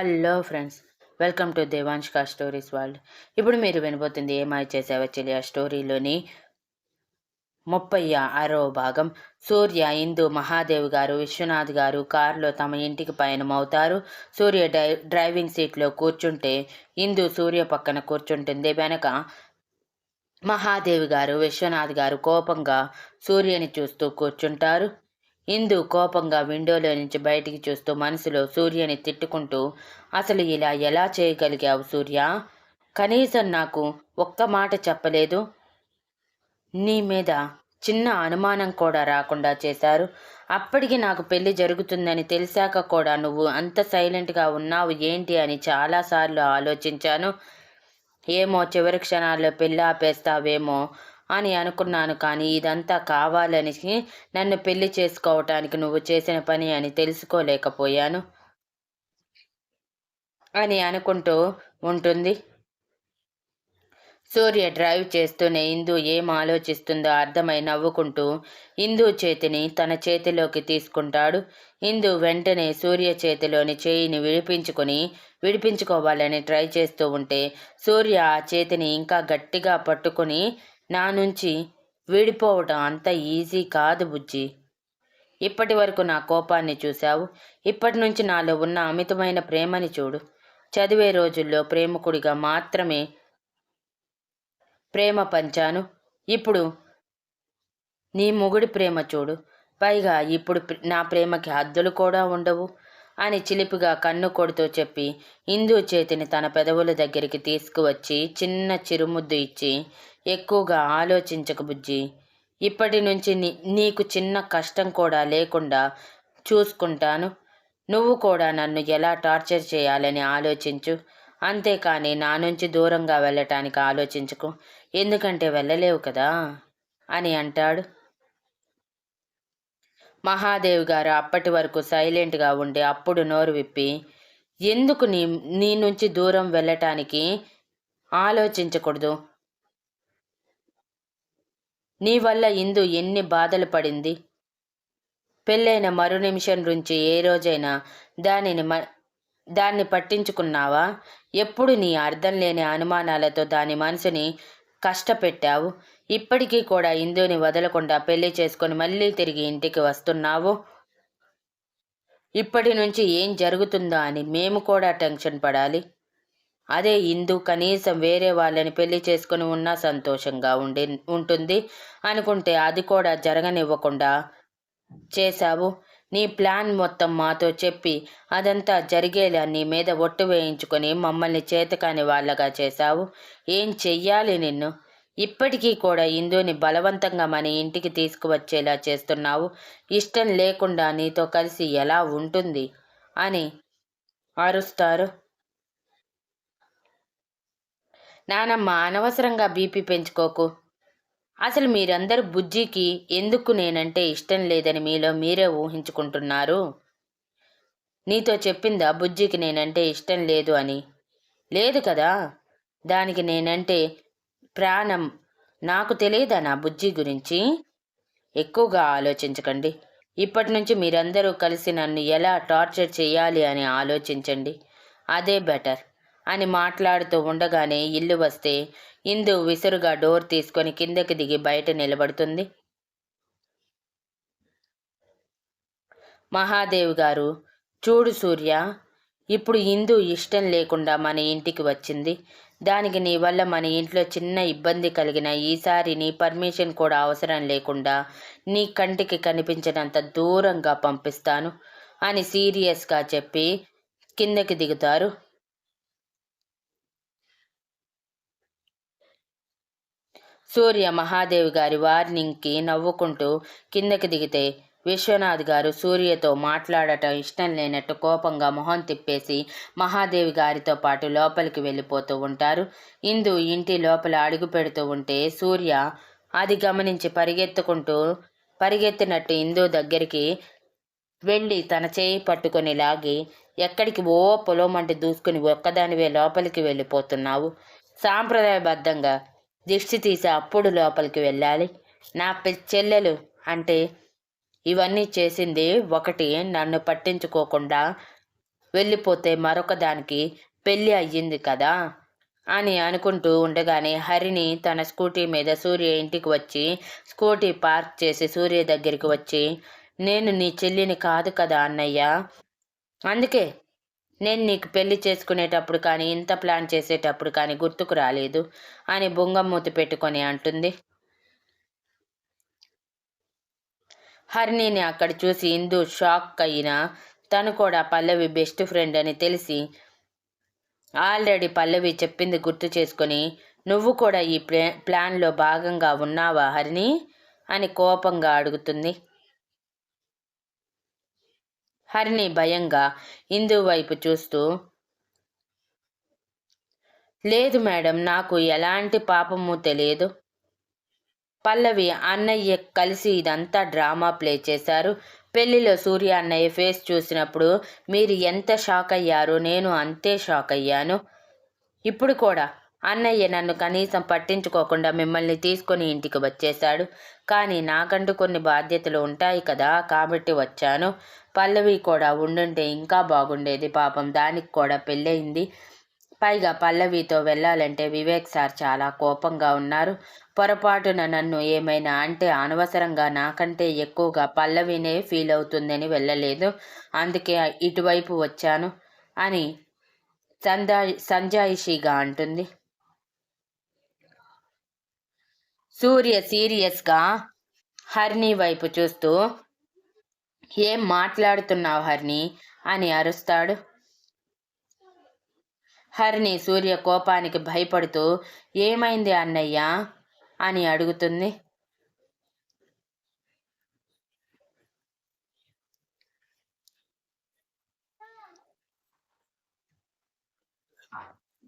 Hello friends welcome to Devanshka stories world ఇప్పుడు మీరు వినబోతుంది ఏమాయి చేసావా చెల్లి ఆ స్టోరీలోని ముప్పై ఆరో భాగం. సూర్య ఇందు మహాదేవ్ గారు విశ్వనాథ్ గారు కారులో తమ ఇంటికి పయనమవుతారు. సూర్య డై డ్రైవింగ్ సీట్లో కూర్చుంటే ఇందు సూర్య పక్కన కూర్చుంటుంది. వెనక మహాదేవి గారు విశ్వనాథ్ గారు కోపంగా సూర్యని చూస్తూ కూర్చుంటారు. ఇందు కోపంగా విండోలో నుంచి బయటికి చూస్తూ మనసులో సూర్యని తిట్టుకుంటూ అసలు ఇలా ఎలా చేయగలిగావు సూర్య? కనీసం నాకు ఒక్క మాట చెప్పలేదు. నీ మీద చిన్న అనుమానం కూడా రాకుండా చేశారు. అప్పటికి నాకు పెళ్ళి జరుగుతుందని తెలిసాక కూడా నువ్వు అంత సైలెంట్గా ఉన్నావు ఏంటి అని చాలాసార్లు ఆలోచించాను. ఏమో చివరి క్షణాల్లో పెళ్ళి ఆపేస్తావేమో అని అనుకున్నాను. కానీ ఇదంతా కావాలని నన్ను పెళ్ళి చేసుకోవటానికి నువ్వు చేసిన పని అని తెలుసుకోలేకపోయాను అని అనుకుంటూ ఉంటుంది. సూర్య డ్రైవ్ చేస్తూనే ఇందు ఏం ఆలోచిస్తుందో అర్థమై నవ్వుకుంటూ ఇందు చేతిని తన చేతిలోకి తీసుకుంటాడు. ఇందు వెంటనే సూర్య చేతిలోని చేయిని విడిపించుకొని విడిపించుకోవాలని ట్రై చేస్తూ ఉంటే సూర్య ఆ చేతిని ఇంకా గట్టిగా పట్టుకొని నా నుంచి విడిపోవటం అంత ఈజీ కాదు బుజ్జి. ఇప్పటి వరకు నా కోపాన్ని చూశావు. ఇప్పటి నుంచి నాలో ఉన్న అమితమైన ప్రేమని చూడు. చదివే రోజుల్లో ప్రేమకుడిగా మాత్రమే ప్రేమ పంచాను. ఇప్పుడు నీ మొగుడి ప్రేమ చూడు. పైగా ఇప్పుడు నా ప్రేమకి హద్దులు కూడా ఉండవు అని చిలిపిగా కన్ను కొడుతూ చెప్పి ఇందు చేతిని తన పెదవుల దగ్గరికి తీసుకువచ్చి చిన్న చిరుముద్దు ఇచ్చి ఎక్కువగా ఆలోచించక బుజ్జి. ఇప్పటి నుంచి నీ నీకు చిన్న కష్టం కూడా లేకుండా చూసుకుంటాను. నువ్వు కూడా నన్ను ఎలా టార్చర్ చేయాలని ఆలోచించు. అంతేకాని నా నుంచి దూరంగా వెళ్ళటానికి ఆలోచించుకు. ఎందుకంటే వెళ్ళలేవు కదా? అని అంటాడు. మహాదేవ్ గారు అప్పటి వరకు సైలెంట్గా ఉండి అప్పుడు నోరు విప్పి ఎందుకు నీ నీ నుంచి దూరం వెళ్ళటానికి ఆలోచించకూడదు? నీ వల్ల ఇందు ఎన్ని బాధలు పడింది? పెళ్ళైన మరు నిమిషం నుంచి ఏ రోజైనా దానిని మ దాన్ని పట్టించుకున్నావా? ఎప్పుడు నీ అర్థం లేని అనుమానాలతో దాని మనసుని కష్టపెట్టావు? ఇప్పటికీ కూడా ఇందుని వదలకుండా పెళ్ళి చేసుకొని మళ్ళీ తిరిగి ఇంటికి వస్తున్నావు? ఇప్పటి నుంచి ఏం జరుగుతుందో అని మేము కూడా టెన్షన్ పడాలి. అదే ఇందు కనీసం వేరే వాళ్ళని పెళ్ళి చేసుకుని ఉన్నా సంతోషంగా ఉండి ఉంటుంది. అనుకుంటే అది కూడా జరగనివ్వకుండా చేశావు. నీ ప్లాన్ మొత్తం మాతో చెప్పి అదంతా జరిగేలా నీ మీద ఒట్టు వేయించుకొని మమ్మల్ని చేతకాని వాళ్ళగా చేశావు. ఏం చెయ్యాలి నిన్ను? ఇప్పటికీ కూడా ఇందుని బలవంతంగా మన ఇంటికి తీసుకువచ్చేలా చేస్తున్నావు. ఇష్టం లేకుండా నీతో కలిసి ఎలా ఉంటుంది? అని అరుస్తారు. నానమ్మ అనవసరంగా బీపీ పెంచుకోకు. అసలు మీరందరూ బుజ్జికి ఎందుకు నేనంటే ఇష్టం లేదని మీలో మీరే ఊహించుకుంటున్నారు? నీతో చెప్పిందా బుజ్జికి నేనంటే ఇష్టం లేదు అని? లేదు కదా. దానికి నేనంటే ప్రాణం. నాకు తెలియదా నా బుజ్జి గురించి? ఎక్కువగా ఆలోచించకండి. ఇప్పటి నుంచి మీరందరూ కలిసి నన్ను ఎలా టార్చర్ చేయాలి అని ఆలోచించండి. అదే బెటర్. అని మాట్లాడుతూ ఉండగానే ఇల్లు వస్తే ఇందు విసురుగా డోర్ తీసుకొని కిందకి దిగి బయట నిలబడుతుంది. మహాదేవ్ గారు చూడు సూర్య ఇప్పుడు ఇందు ఇష్టం లేకుండా మన ఇంటికి వచ్చింది. దానికి నీ వల్ల మన ఇంట్లో చిన్న ఇబ్బంది కలిగిన ఈసారి నీ పర్మిషన్ కూడా అవసరం లేకుండా నీ కంటికి కనిపించినంత దూరంగా పంపిస్తాను అని సీరియస్గా చెప్పి కిందకి దిగుతారు. సూర్య మహాదేవి గారి వార్నింగ్కి నవ్వుకుంటూ కిందకి దిగితే విశ్వనాథ్ గారు సూర్యతో మాట్లాడటం ఇష్టం లేనట్టు కోపంగా మొహం తిప్పేసి మహాదేవి గారితో పాటు లోపలికి వెళ్ళిపోతూ ఉంటారు. ఇందు ఇంటి లోపల అడుగు పెడుతూ ఉంటే సూర్య అది గమనించి పరిగెత్తుకుంటూ పరిగెత్తినట్టు ఇందు దగ్గరికి వెళ్ళి తన చేయి పట్టుకొని లాగి ఎక్కడికి ఓ పొలమంటి దూసుకుని ఒక్కదానివే లోపలికి వెళ్ళిపోతున్నావు. సాంప్రదాయబద్ధంగా దిష్టి తీసి అప్పుడు లోపలికి వెళ్ళాలి. నా చెల్లెలు అంటే ఇవన్నీ చేసింది ఒకటి నన్ను పట్టించుకోకుండా వెళ్ళిపోతే మరొక దానికి పెళ్ళి అయ్యింది కదా అని అనుకుంటూ ఉండగానే హరిని తన స్కూటీ మీద సూర్య ఇంటికి వచ్చి స్కూటీ పార్క్ చేసి సూర్య దగ్గరికి వచ్చి నేను నీ చెల్లిని కాదు కదా అన్నయ్య. అందుకే నేను నీకు పెళ్ళి చేసుకునేటప్పుడు కానీ ఇంత ప్లాన్ చేసేటప్పుడు కానీ గుర్తుకు రాలేదు అని బొంగమ్మూతి పెట్టుకొని అంటుంది. హరిణిని అక్కడ చూసి ఇందు షాక్ అయినా తను కూడా పల్లవి బెస్ట్ ఫ్రెండ్ అని తెలిసి ఆల్రెడీ పల్లవి చెప్పింది గుర్తు చేసుకొని నువ్వు కూడా ఈ ప్లాన్లో భాగంగా ఉన్నావా హరిణి? అని కోపంగా అడుగుతుంది. హరిణి భయంగా ఇందు వైపు చూస్తూ లేదు మేడం నాకు ఎలాంటి పాపము తెలియదు. పల్లవి అన్నయ్య కలిసి ఇదంతా డ్రామా ప్లే చేశారు. పెళ్ళిలో సూర్య అన్నయ్య ఫేస్ చూసినప్పుడు మీరు ఎంత షాక్ అయ్యారో నేను అంతే షాక్ అయ్యాను ఇప్పుడు కూడా అన్నయ్య నన్ను కనీసం పట్టించుకోకుండా మిమ్మల్ని తీసుకొని ఇంటికి వచ్చేశాడు. కానీ నాకంటూ కొన్ని బాధ్యతలు ఉంటాయి కదా కాబట్టి వచ్చాను. పల్లవి కూడా ఉండుంటే ఇంకా బాగుండేది. పాపం దానికి కూడా పెళ్ళయింది. పైగా పల్లవితో వెళ్ళాలంటే వివేక్ సార్ చాలా కోపంగా ఉన్నారు. పొరపాటున నన్ను ఏమైనా అంటే అనవసరంగా నాకంటే ఎక్కువగా పల్లవినే ఫీల్ అవుతుందని వెళ్ళలేదు. అందుకే ఇటువైపు వచ్చాను అని సందా సంజాయిషిగా అంటుంది. సూర్య సీరియస్గా హర్ని వైపు చూస్తూ ఏం మాట్లాడుతున్నావు హర్ని అని అరుస్తాడు. హరిణి సూర్య కోపానికి భయపడుతూ ఏమైంది అన్నయ్య? అని అడుగుతుంది.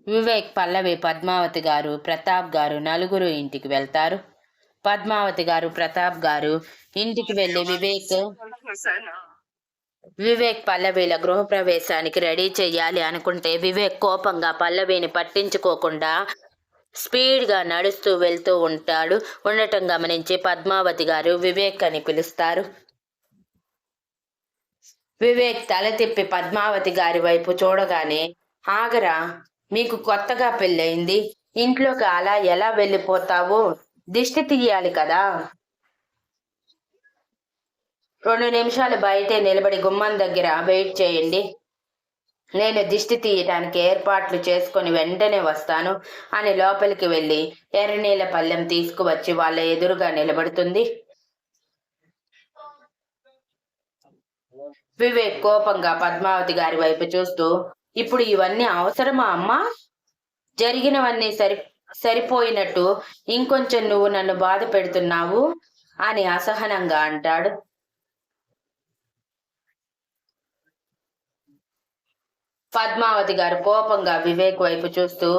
వివేక్ పల్లవి పద్మావతి గారు ప్రతాప్ గారు నలుగురు ఇంటికి వెళ్తారు. పద్మావతి గారు ప్రతాప్ గారు ఇంటికి వెళ్ళి వివేక్ వివేక్ పల్లవిల గృహప్రవేశానికి రెడీ చేయాలి అనుకుంటే వివేక్ కోపంగా పల్లవిని పట్టించుకోకుండా స్పీడ్గా నడుస్తూ వెళ్తూ ఉంటాడు. ఉండటం గమనించి పద్మావతి గారు వివేక్ అని పిలుస్తారు. వివేక్ తల తిప్పి పద్మావతి గారి వైపు చూడగానే ఆగరా మీకు కొత్తగా పెళ్ళయింది. ఇంట్లోకి అలా ఎలా వెళ్ళిపోతావు దిష్టి తీయాలి కదా. రెండు నిమిషాలు బయటే నిలబడి గుమ్మం దగ్గర వెయిట్ చేయండి. నేను దిష్టి తీయటానికి ఏర్పాట్లు చేసుకుని వెంటనే వస్తాను అని లోపలికి వెళ్ళి ఎర్రనీళ్ళ పళ్ళెం తీసుకువచ్చి వాళ్ళ ఎదురుగా నిలబడుతుంది. వివేక్ కోపంగా పద్మావతి గారి వైపు చూస్తూ ఇప్పుడు ఇవన్నీ అవసరమా అమ్మా? జరిగినవన్నీ సరి సరిపోయినట్టు ఇంకొంచెం నువ్వు నన్ను బాధ పెడుతున్నావు అని అసహనంగా అంటాడు. పద్మావతి గారు కోపంగా వివేక్ వైపు చూస్తూ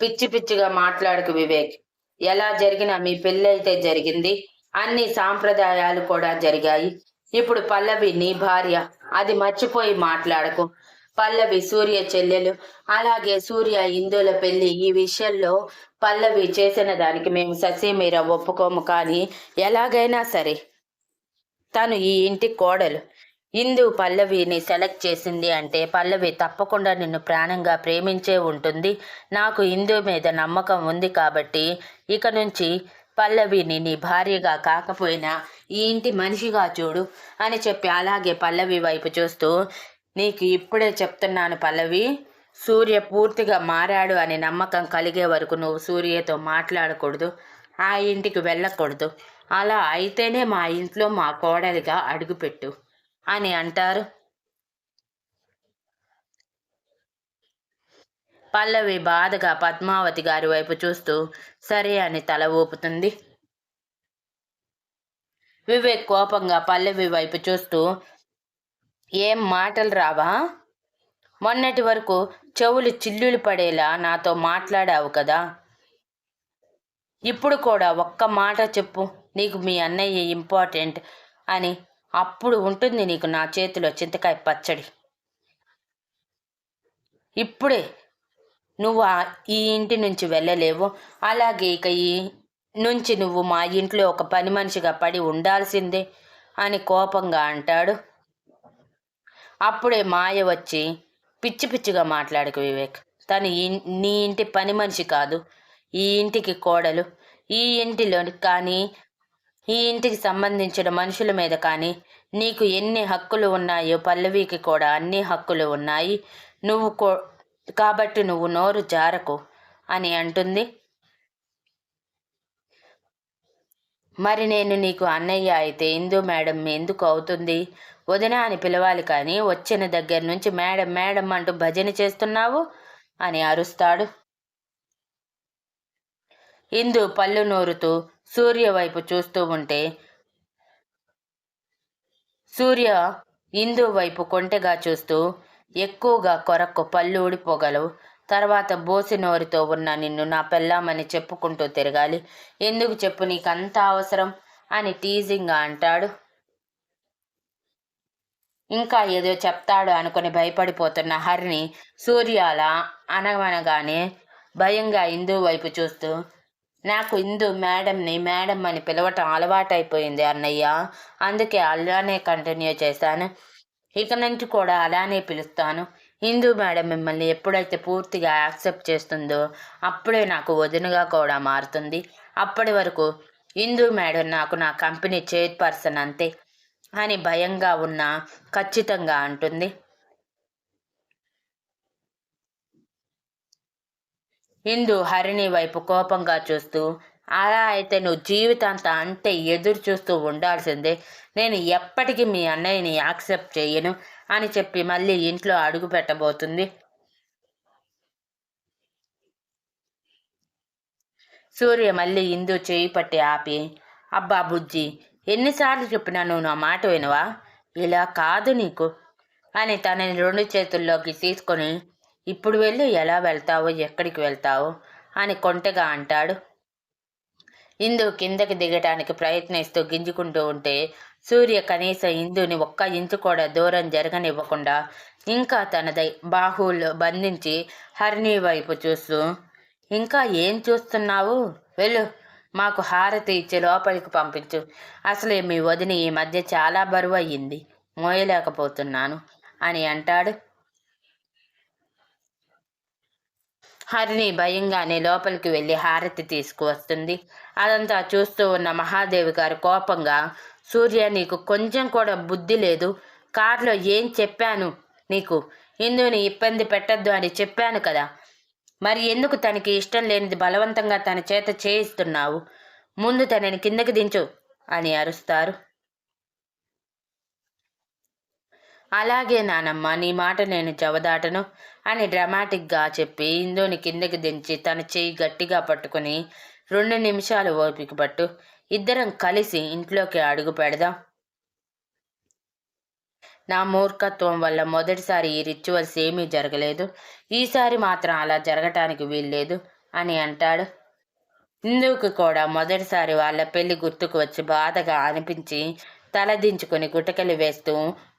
పిచ్చి పిచ్చిగా మాట్లాడుకు వివేక్ ఎలా జరిగినా మీ పెళ్ళైతే జరిగింది అన్ని సాంప్రదాయాలు కూడా జరిగాయి. ఇప్పుడు పల్లవి నీ భార్య అది మర్చిపోయి మాట్లాడకు. పల్లవి సూర్య చెల్లెలు అలాగే సూర్య ఇందుల పెళ్ళి ఈ విషయంలో పల్లవి చేసిన దానికి మేము ససీమీర ఒప్పుకోము కానీ ఎలాగైనా సరే తను ఈ ఇంటి కోడలు. ఇందు పల్లవిని సెలెక్ట్ చేసింది అంటే పల్లవి తప్పకుండా నిన్ను ప్రాణంగా ప్రేమించే ఉంటుంది. నాకు ఇందు మీద నమ్మకం ఉంది కాబట్టి ఇక నుంచి పల్లవిని నీ భార్యగా కాకపోయినా ఈ ఇంటి మనిషిగా చూడు అని చెప్పి అలాగే పల్లవి వైపు చూస్తూ నీకు ఇప్పుడే చెప్తున్నాను పల్లవి సూర్య పూర్తిగా మారాడు అనే నమ్మకం కలిగే వరకు నువ్వు సూర్యతో మాట్లాడకూడదు ఆ ఇంటికి వెళ్ళకూడదు. అలా అయితేనే మా ఇంట్లో మా కోడలిగా అడుగుపెట్టు అని అంటారు. పల్లవి బాధగా పద్మావతి గారి వైపు చూస్తూ సరే అని తల ఊపుతుంది. వివేక్ కోపంగా పల్లవి వైపు చూస్తూ ఏం మాటలు రావా? మొన్నటి వరకు చెవులు చిల్లులు పడేలా నాతో మాట్లాడావు కదా. ఇప్పుడు కూడా ఒక్క మాట చెప్పు నీకు మీ అన్నయ్య ఇంపార్టెంట్ అని అప్పుడు ఉంటుంది నీకు నా చేతిలో చింతకాయ పచ్చడి. ఇప్పుడే నువ్వు ఈ ఇంటి నుంచి వెళ్ళలేవు అలాగే ఇక ఈ నుంచి నువ్వు మా ఇంట్లో ఒక పని మనిషిగా పడి ఉండాల్సిందే అని కోపంగా అంటాడు. అప్పుడే మాయ వచ్చి పిచ్చి పిచ్చిగా మాట్లాడకు వివేక్. తను నీ ఇంటి పని మనిషి కాదు ఈ ఇంటికి కోడలు ఈ ఇంటిలో కానీ ఈ ఇంటికి సంబంధించిన మనుషుల మీద కానీ నీకు ఎన్ని హక్కులు ఉన్నాయో పల్లవికి కూడా అన్ని హక్కులు ఉన్నాయి. నువ్వు కో కాబట్టి నువ్వు నోరు జారకు అని అంటుంది. మరి నేను నీకు అన్నయ్య అయితే ఇందు మేడం ఎందుకు అవుతుంది? వదిన అని పిలవాలి కానీ వచ్చిన దగ్గర నుంచి మేడం మేడం అంటూ భజన చేస్తున్నావు? అని అరుస్తాడు. ఇందు పళ్ళు నూరుతూ సూర్య వైపు చూస్తూ ఉంటే సూర్య ఇందు వైపు కొంటెగా చూస్తూ ఎక్కువగా కొరకు పళ్ళు ఊడిపోగలవు. తర్వాత బోసి నోరితో ఉన్న నిన్ను నా పెళ్ళామని చెప్పుకుంటూ తిరగాలి. ఎందుకు చెప్పు నీకు అంత అవసరం? అని టీజింగ్గా అంటాడు. ఇంకా ఏదో చెప్తాడు అనుకుని భయపడిపోతున్న హరిని సూర్య అలా అనగనగానే భయంగా ఇందు వైపు చూస్తూ నాకు ఇందు మేడంని మేడం అని పిలవటం అలవాటైపోయింది అన్నయ్య. అందుకే అలానే కంటిన్యూ చేశాను. ఇక నుంచి కూడా అలానే పిలుస్తాను. హిందూ మేడం మిమ్మల్ని ఎప్పుడైతే పూర్తిగా యాక్సెప్ట్ చేస్తుందో అప్పుడే నాకు వదినగా కూడా మారుతుంది. అప్పటి వరకు హిందూ మేడం నాకు నా కంపెనీ చైర్పర్సన్ అంతే అని భయంగా ఉన్న ఖచ్చితంగా అంటుంది. హిందూ హరిణి వైపు కోపంగా చూస్తూ అలా అయితే నువ్వు జీవితాంత అంతే ఎదురు చూస్తూ ఉండాల్సిందే. నేను ఎప్పటికీ మీ అన్నయ్యని యాక్సెప్ట్ చేయను. అని చెప్పి మళ్ళీ ఇంట్లో అడుగు పెట్టబోతుంది. సూర్య మళ్ళీ ఇందు చేయి పట్టి ఆపి అబ్బా బుజ్జి ఎన్నిసార్లు చెప్పినా నువ్వు నా మాట వినవా? ఇలా కాదు నీకు. అని తనని రెండు చేతుల్లోకి తీసుకొని ఇప్పుడు వెళ్ళి ఎలా వెళ్తావో ఎక్కడికి వెళ్తావో? అని కొంటగా అంటాడు. ఇందు కిందకి దిగటానికి ప్రయత్నిస్తూ గింజుకుంటూ ఉంటే సూర్య కనీసం ఇందుని ఒక్క ఇంచు కూడా దూరం జరగనివ్వకుండా ఇంకా తనదై బాహువుల్లో బంధించి హరిణి వైపు చూస్తూ ఇంకా ఏం చూస్తున్నావు? వెళ్ళు మాకు హారతి ఇచ్చి లోపలికి పంపించు. అసలే మీ వదిన ఈ మధ్య చాలా బరువు అయ్యింది మోయలేకపోతున్నాను అని అంటాడు. హరిణి భయంగానే లోపలికి వెళ్ళి హారతి తీసుకువస్తుంది. అదంతా చూస్తూ ఉన్న మహాదేవి గారు కోపంగా సూర్య నీకు కొంచెం కూడా బుద్ధి లేదు. కారులో ఏం చెప్పాను నీకు? హిందువుని ఇబ్బంది పెట్టద్దు అని చెప్పాను కదా. మరి ఎందుకు తనకి ఇష్టం లేనిది బలవంతంగా తన చేత చేయిస్తున్నావు? ముందు తనని కిందకి దించు అని అరుస్తారు. అలాగే నానమ్మ నీ మాట నేను జవదాటను అని డ్రామాటిక్గా చెప్పి ఇందుని కిందకి దించి తన చేయి గట్టిగా పట్టుకుని రెండు నిమిషాలు ఓపిక పట్టు. ఇద్దరం కలిసి ఇంట్లోకి అడుగు పెడదాం. నా మూర్ఖత్వం వల్ల మొదటిసారి ఈ రిచువల్స్ ఏమీ జరగలేదు. ఈసారి మాత్రం అలా జరగటానికి వీల్లేదు అని అంటాడు. ఇందుకు కూడా మొదటిసారి వాళ్ళ పెళ్ళి గుర్తుకు వచ్చి బాధగా అనిపించి తలదించుకొని గుటకలు వేస్తూ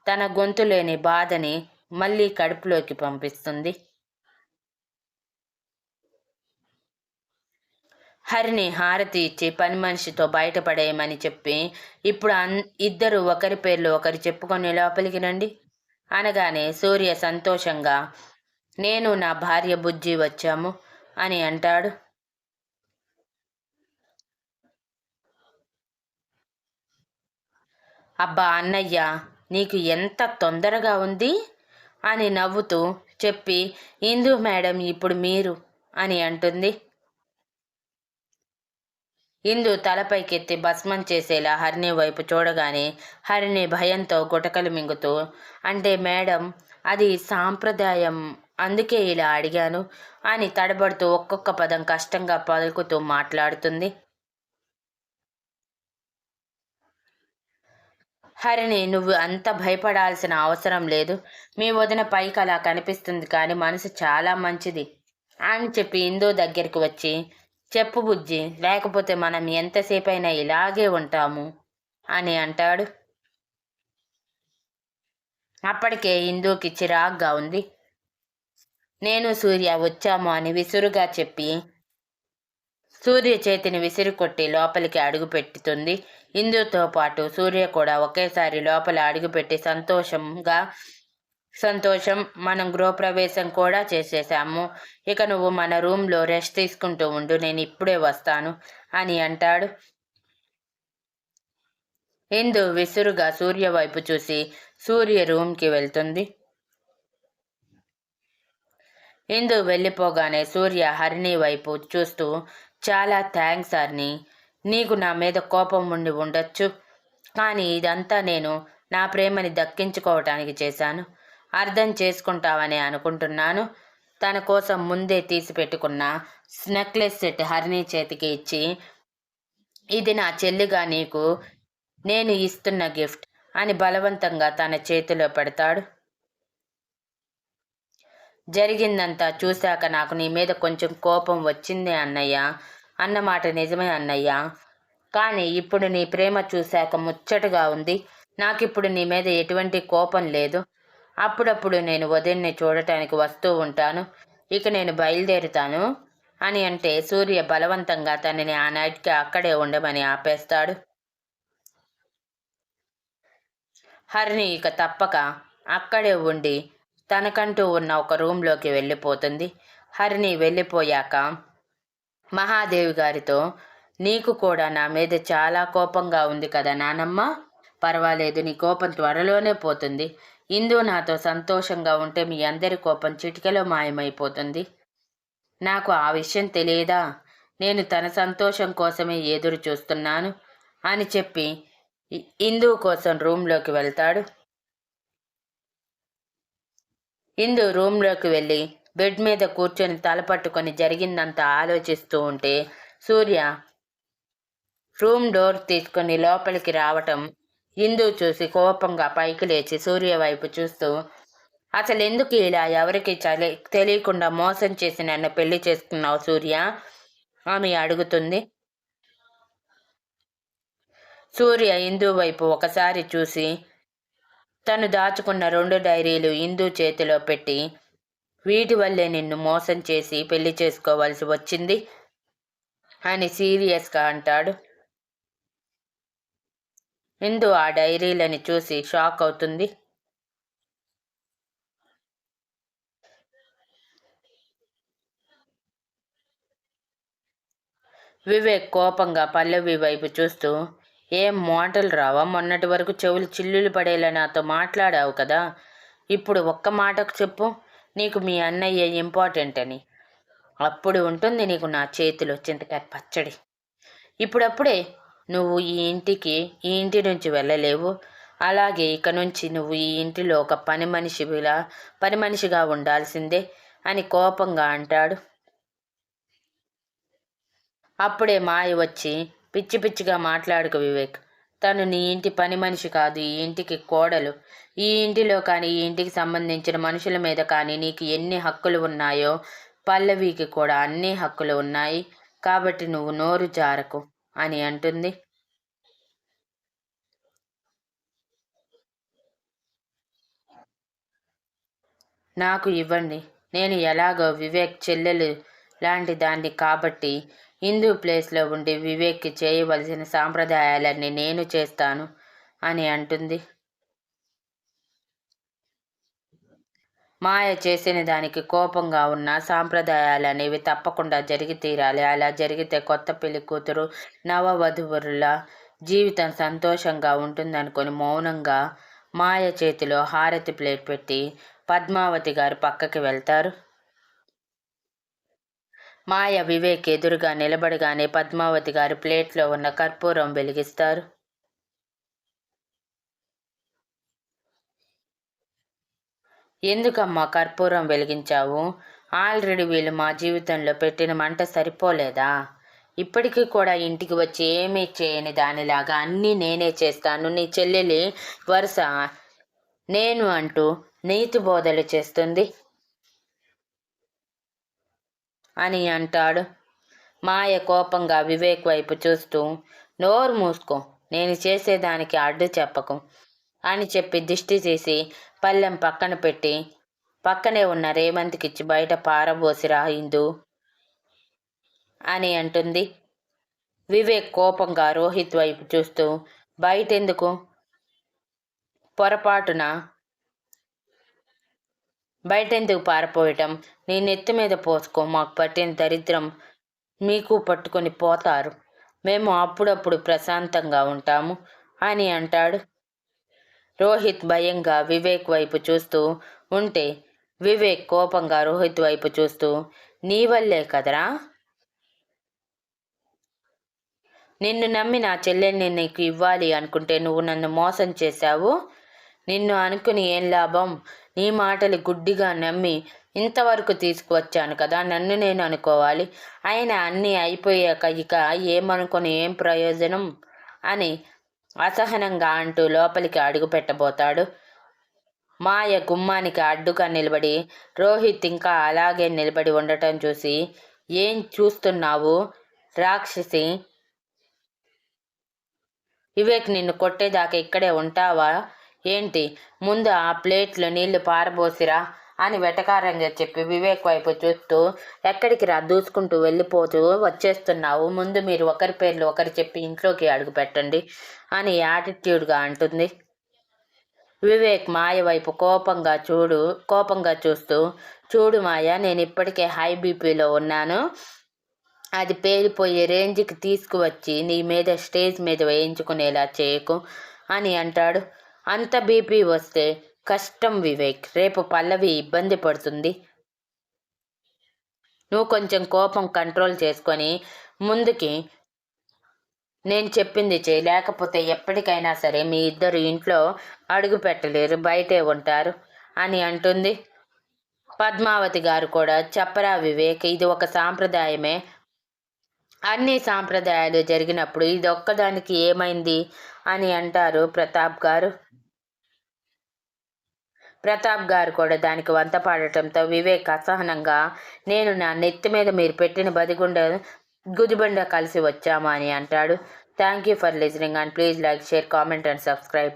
తన గొంతు లేని బాధని మళ్ళీ కడుపులోకి పంపిస్తుంది. హరిని హారతి ఇచ్చి పని మనిషితో బయటపడేయమని చెప్పి ఇప్పుడు అన్ ఇద్దరు ఒకరి పేర్లు ఒకరు చెప్పుకొని లోపలికి రండి. అనగానే సూర్య సంతోషంగా నేను నా భార్య బుజ్జి వచ్చాము అని అంటాడు. అబ్బా అన్నయ్య నీకు ఎంత తొందరగా ఉంది అని నవ్వుతూ చెప్పి ఇందు మేడం ఇప్పుడు మీరు అని అంటుంది. ఇందు తలపైకెత్తి భస్మం చేసేలా హరిణి వైపు చూడగానే హరిణి భయంతో గుటకలు మింగుతూ అంటే మేడం అది సాంప్రదాయం అందుకే ఇలా అడిగాను అని తడబడుతూ ఒక్కొక్క పదం కష్టంగా పలుకుతూ మాట్లాడుతుంది. హరిణి నువ్వు అంత భయపడాల్సిన అవసరం లేదు. మీ వదిన పైకి అలా కనిపిస్తుంది కానీ మనసు చాలా మంచిది అని చెప్పి ఇందు దగ్గరికి వచ్చి చెప్పు బుజ్జి లేకపోతే మనం ఎంతసేపు అయినా ఇలాగే ఉంటాము అని అంటాడు. అప్పటికే ఇందుకి చిరాగ్గా ఉంది. నేను సూర్య వచ్చాము అని విసురుగా చెప్పి సూర్య చేతిని విసిరి కొట్టి లోపలికి అడుగు పెట్టుతుంది. ఇందుతో పాటు సూర్య కూడా ఒకేసారి లోపల అడుగుపెట్టి సంతోషంగా సంతోషం మనం గృహప్రవేశం కూడా చేసేసాము ఇక నువ్వు మన రూమ్లో రెస్ట్ తీసుకుంటూ ఉండు నేను ఇప్పుడే వస్తాను అని అంటాడు. ఇందు విసురుగా సూర్య వైపు చూసి సూర్య రూమ్కి వెళ్తుంది. ఇందు వెళ్ళిపోగానే సూర్య హరిణి వైపు చూస్తూ చాలా థ్యాంక్స్ హరిణి నీకు నా మీద కోపం ఉండి ఉండొచ్చు కానీ ఇదంతా నేను నా ప్రేమని దక్కించుకోవటానికి చేశాను. అర్థం చేసుకుంటావని అనుకుంటున్నాను. తన కోసం ముందే తీసి పెట్టుకున్న నెక్లెస్ సెట్ హరిణి చేతికి ఇచ్చి ఇది నా చెల్లిగా నీకు నేను ఇస్తున్న గిఫ్ట్ అని బలవంతంగా తన చేతిలో పెడతాడు. జరిగిందంతా చూశాక నాకు నీ మీద కొంచెం కోపం వచ్చింది అన్నయ్య అన్నమాట నిజమే అన్నయ్య. కానీ ఇప్పుడు నీ ప్రేమ చూశాక ముచ్చటగా ఉంది. నాకిప్పుడు నీ మీద ఎటువంటి కోపం లేదు. అప్పుడప్పుడు నేను వదిన్ని చూడటానికి వస్తూ ఉంటాను. ఇక నేను బయలుదేరుతాను అని అంటే సూర్య బలవంతంగా తనని ఆ నైట్కి అక్కడే ఉండమని ఆపేస్తాడు. హరిణి ఇక తప్పక అక్కడే ఉండి తనకంటూ ఉన్న ఒక రూమ్లోకి వెళ్ళిపోతుంది. హరిణి వెళ్ళిపోయాక మహాదేవి గారితో నీకు కూడా నా మీద చాలా కోపంగా ఉంది కదా నానమ్మ. పర్వాలేదు నీ కోపం త్వరలోనే పోతుంది. ఇందు నాతో సంతోషంగా ఉంటే మీ అందరి కోపం చిటికలో మాయమైపోతుంది. నాకు ఆ విషయం తెలియదా? నేను తన సంతోషం కోసమే ఎదురు చూస్తున్నాను అని చెప్పి ఇందు కోసం రూమ్లోకి వెళ్తాడు. ఇందు రూమ్లోకి వెళ్ళి బెడ్ మీద కూర్చొని తలపట్టుకొని జరిగిందంతా ఆలోచిస్తూ ఉంటే సూర్య రూమ్ డోర్ తీసుకొని లోపలికి రావటం ఇందు చూసి కోపంగా పైకి లేచి సూర్య వైపు చూస్తూ అసలు ఎందుకు ఇలా? ఎవరికి చలి తెలియకుండా మోసం చేసి నన్ను పెళ్ళి చేసుకున్నావు సూర్య? ఆమె అడుగుతుంది. సూర్య ఇందు వైపు ఒకసారి చూసి తను దాచుకున్న రెండు డైరీలు ఇందు చేతిలో పెట్టి వీటి వల్లే నిన్ను మోసం చేసి పెళ్ళి చేసుకోవాల్సి వచ్చింది అని సీరియస్గా అంటాడు. ఇందు ఆ డైరీలని చూసి షాక్ అవుతుంది? వివేక్ కోపంగా పల్లవి వైపు చూస్తూ ఏం మాటలు రావా? మొన్నటి వరకు చెవులు చిల్లులు పడేలా నాతో మాట్లాడావు కదా. ఇప్పుడు ఒక్క మాటకు చెప్పు. నీకు మీ అన్నయ్య ఇంపార్టెంట్ అని. అప్పుడు ఉంటుంది నీకు నా చేతిలో చింతకాయ పచ్చడి. ఇప్పుడప్పుడే నువ్వు ఈ ఇంటికి ఈ ఇంటి నుంచి వెళ్ళలేవు. అలాగే ఇక నుంచి నువ్వు ఈ ఇంటిలో ఒక పని మనిషిలా పని మనిషిగా ఉండాల్సిందే అని కోపంగా అంటాడు. అప్పుడే మాయ వచ్చి పిచ్చి పిచ్చిగా మాట్లాడుకు వివేక్. తను నీ ఇంటి పని మనిషి కాదు ఈ ఇంటికి కోడలు. ఈ ఇంటిలో కానీ ఈ ఇంటికి సంబంధించిన మనుషుల మీద కానీ నీకు ఎన్ని హక్కులు ఉన్నాయో పల్లవికి కూడా అన్ని హక్కులు ఉన్నాయి. కాబట్టి నువ్వు నోరు జారకు అని అంటుంది. నాకు ఇవ్వండి. నేను ఎలాగో వివేక్ చెల్లెలు లాంటి దాన్ని కాబట్టి హిందూ ప్లేస్లో ఉండి వివేక్కి చేయవలసిన సాంప్రదాయాలన్నీ నేను చేస్తాను అని అంటుంది. మాయ చేసిన దానికి కోపంగా ఉన్న సాంప్రదాయాలు అనేవి తప్పకుండా జరిగి తీరాలి. అలా జరిగితే కొత్త పెళ్ళి కూతురు నవవధువుల జీవితం సంతోషంగా ఉంటుందనుకొని మౌనంగా మాయ చేతిలో హారతి ప్లేట్ పెట్టి పద్మావతి గారు పక్కకి వెళ్తారు. మాయ వివేక్ ఎదురుగా నిలబడగానే పద్మావతి గారు ప్లేట్లో ఉన్న కర్పూరం వెలిగిస్తారు. ఎందుకమ్మా కర్పూరం వెలిగించావు? ఆల్రెడీ వీళ్ళు మా జీవితంలో పెట్టిన మంట సరిపోలేదా? ఇప్పటికీ కూడా ఇంటికి వచ్చి ఏమీ చేయని దానిలాగా అన్నీ నేనే చేస్తాను. నీ చెల్లెలి వరుస నేను అంటూ నీతి బోధలు చేస్తుంది అని అంటాడు. మాయ కోపంగా వివేక్ వైపు చూస్తూ నోరు మూసుకో నేను చేసేదానికి అడ్డు చెప్పకు అని చెప్పి దిష్టి తీసి పళ్ళెం పక్కన పెట్టి పక్కనే ఉన్న రేవంత్కిచ్చి బయట పారబోసిరా ఇందు అని అంటుంది. వివేక్ కోపంగా రోహిత్ వైపు చూస్తూ బయటెందుకు? పొరపాటున బయటెందుకు పారిపోయటం? నీ నెత్తి మీద పోసుకో మాకు పట్టిన దరిద్రం మీకు పట్టుకొని పోతారు. మేము అప్పుడప్పుడు ప్రశాంతంగా ఉంటాము అని అంటాడు. రోహిత్ భయంగా వివేక్ వైపు చూస్తూ ఉంటే వివేక్ కోపంగా రోహిత్ వైపు చూస్తూ నీ వల్లే కదరా? నిన్ను నమ్మి నా చెల్లెల్ని నీకు ఇవ్వాలి అనుకుంటే నువ్వు నన్ను మోసం చేశావు? నిన్ను అనుకుని ఏం లాభం? నీ మాటలు గుడ్డిగా నమ్మి ఇంతవరకు తీసుకువచ్చాను కదా నన్ను నేను అనుకోవాలి. అయినా అన్నీ అయిపోయాక ఇక ఏమనుకుని ఏం ప్రయోజనం? అని అసహనంగా అంటూ లోపలికి అడుగు పెట్టబోతాడు. మాయ గుమ్మానికి అడ్డుగా నిలబడి రోహిత్ ఇంకా అలాగే నిలబడి ఉండటం చూసి ఏం చూస్తున్నావు రాక్షసి? వివేక్ నిన్ను కొట్టేదాకా ఇక్కడే ఉంటావా? ఏంటి? ముందు ఆ ప్లేట్లో నీళ్ళు పారబోసిరా. అని వెటకారంగా చెప్పి వివేక్ వైపు చూస్తూ ఎక్కడికి రా? దూసుకుంటూ వెళ్ళిపోతూ వచ్చేస్తున్నావు. ముందు మీరు ఒకరి పేర్లు ఒకరు చెప్పి ఇంట్లోకి అడుగు పెట్టండి అని యాటిట్యూడ్గా అంటుంది. వివేక్ మాయ వైపు కోపంగా చూడు కోపంగా చూస్తూ చూడు మాయ నేను ఇప్పటికే హై బీపీలో ఉన్నాను. అది పేలిపోయే రేంజ్కి తీసుకువచ్చి నీ మీద స్టేజ్ మీద వేయించుకునేలా చేయకు అని అంటాడు. అంత బీపీ వస్తే కష్టం వివేక్. రేపు పల్లవి ఇబ్బంది పడుతుంది. నువ్వు కొంచెం కోపం కంట్రోల్ చేసుకొని ముందుకి నేను చెప్పింది చేయి. లేకపోతే ఎప్పటికైనా సరే మీ ఇద్దరు ఇంట్లో అడుగు పెట్టలేరు. బయటే ఉంటారు అని అంటుంది. పద్మావతి గారు కూడా చెప్పరా వివేక్ ఇది ఒక సాంప్రదాయమే. అన్ని సాంప్రదాయాలు జరిగినప్పుడు ఇది ఒక్కదానికి ఏమైంది అని అంటారు ప్రతాప్ గారు. ప్రతాప్ గారు కూడా దానికి వంత పాడటంతో వివేక్ అసహనంగా నేను నా నెత్తి మీద మీరు పెట్టిన బదిగుండ గుదిబండ కలిసి వచ్చామా అని అంటాడు. Thank you for listening and please like share comment and subscribe